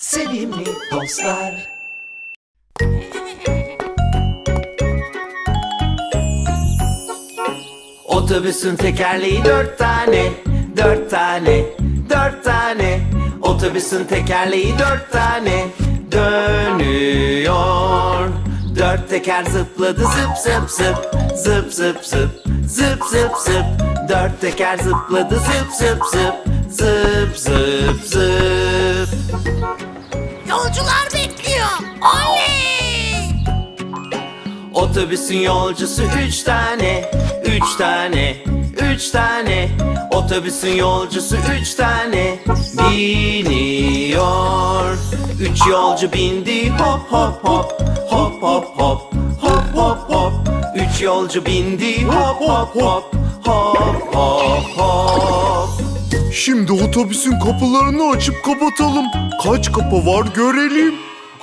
Sevimli dostlar. Otobüsün tekerleği dört tane, dört tane, dört tane. Otobüsün tekerleği dört tane, dönüyor. Dört teker zıpladı zıp zıp zıp, zıp zıp zıp, zıp zıp zıp. Dört teker zıpladı zıp zıp zıp, zıp zıp zıp. Yolcular bekliyor. Oley! Otobüsün yolcusu üç tane, üç tane, üç tane. Otobüsün yolcusu üç tane biniyor. Üç yolcu bindi hop hop hop, hop hop hop, hop hop hop. Üç yolcu bindi hop hop hop, hop hop hop. Şimdi otobüsün kapılarını açıp kapatalım. Kaç kapı var görelim.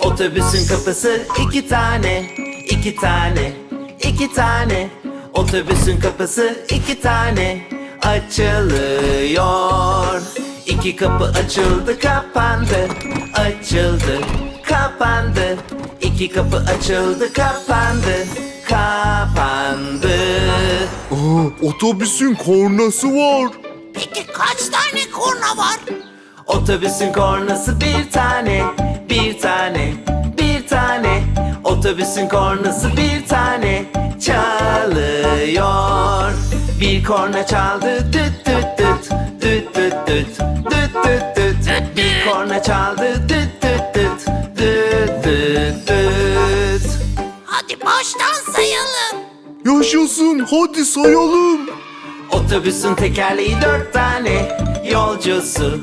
Otobüsün kapısı iki tane, iki tane, iki tane. Otobüsün kapısı iki tane açılıyor. İki kapı açıldı, kapandı, açıldı, kapandı. İki kapı açıldı, kapandı, kapandı. Aa, otobüsün kornası var. Peki kaç tane korna var? Otobüsün kornası bir tane, bir tane, bir tane. Otobüsün kornası bir tane çalıyor. Bir korna çaldı düt düt düt, düt düt düt, düt düt düt. Bir korna çaldı düt düt düt, düt düt düt. Hadi baştan sayalım. Yaşasın hadi sayalım. Otobüsün tekerleği dört tane Yolcusu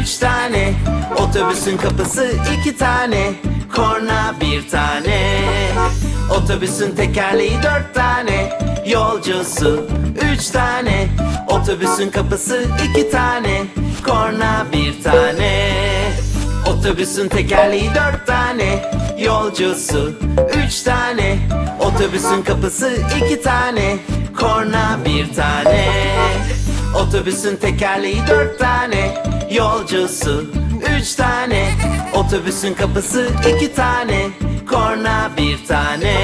üç tane Otobüsün kapısı iki tane Korna bir tane. Otobüsün tekerleği dört tane Yolcusu üç tane Otobüsün kapısı iki tane Korna bir tane. Otobüsün tekerleği dört tane Yolcusu üç tane Otobüsün kapısı iki tane Korna bir tane. Otobüsün tekerleği dört tane Yolcusu üç tane. Otobüsün kapısı iki tane Korna bir tane